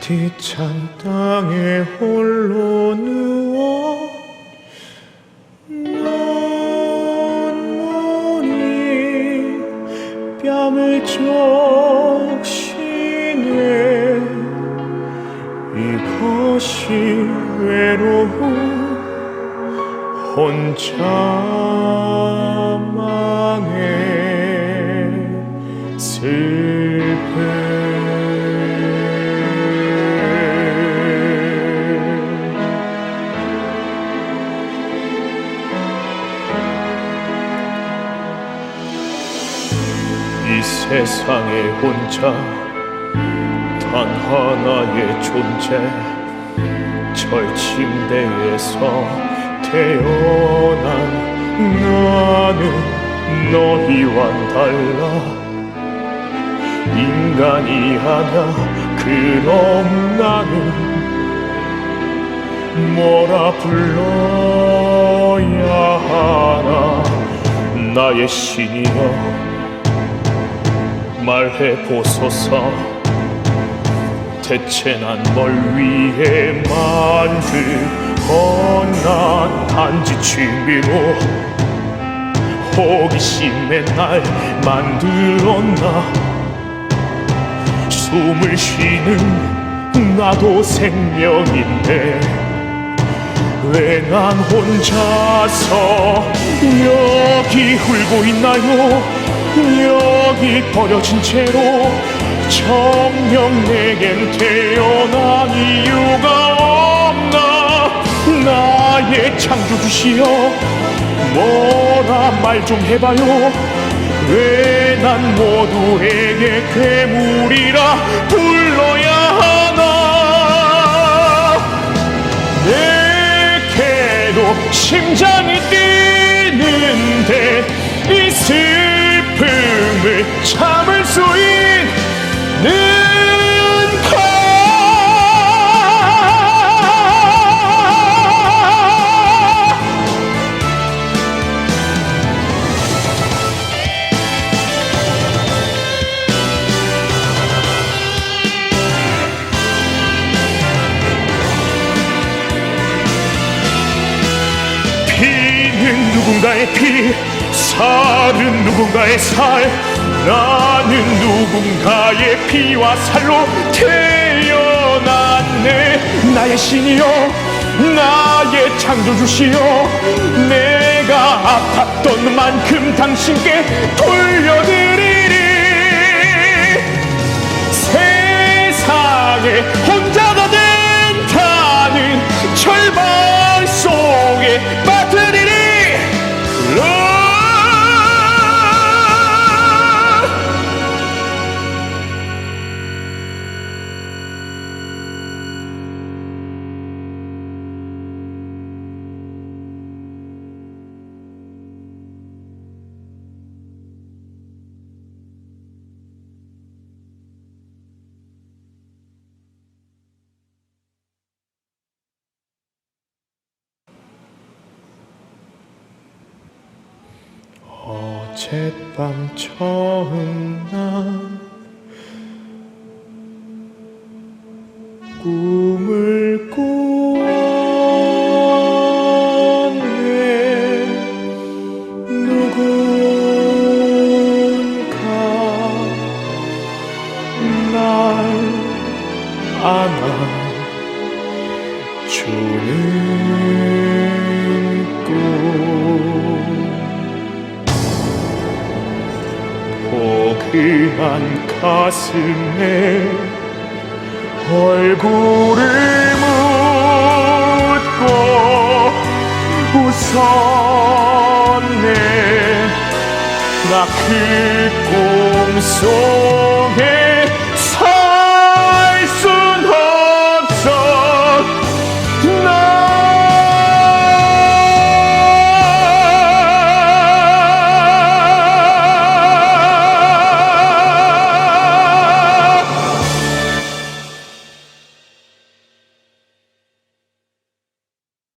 뒤찬 땅에 홀로 누워 눈물이 뺨을 적시네. 이것이 외로움 혼자만의 슬픔 이 세상에 혼자 단 하나의 존재 절 침대에서 태어난 나는 너희와 달라. 인간이 아냐 그럼 나는 뭐라 불러야 하나? 나의 신이여 말해 보소서. 대체 난 뭘 위해 만들었나 단지 취미로 호기심에 날 만들었나? 숨을 쉬는 나도 생명인데 왜 난 혼자서 여기 울고 있나요 여기 버려진 채로 정녕 내겐 태어난 이유가 없나? 나의 창조주시여 뭐라 말 좀 해봐요. 왜 난 모두에게 괴물이라 불러야 하나? 내게도 심장이 뛰는데 이 슬픔을 참을 수 있는 가 피는 누군가의 피, 살은 누군가의 살. 나는 누군가의 피와 살로 태어났네. 나의 신이여, 나의 창조주시여, 내가 아팠던 만큼 당신께 돌려드리리. 세상에 어젯밤 처음 난 꿈을 꾸었네. 누군가 날 안아주는 꿈 포근한 가슴에 얼굴을 묻고 웃었네. 나 그 꿈속에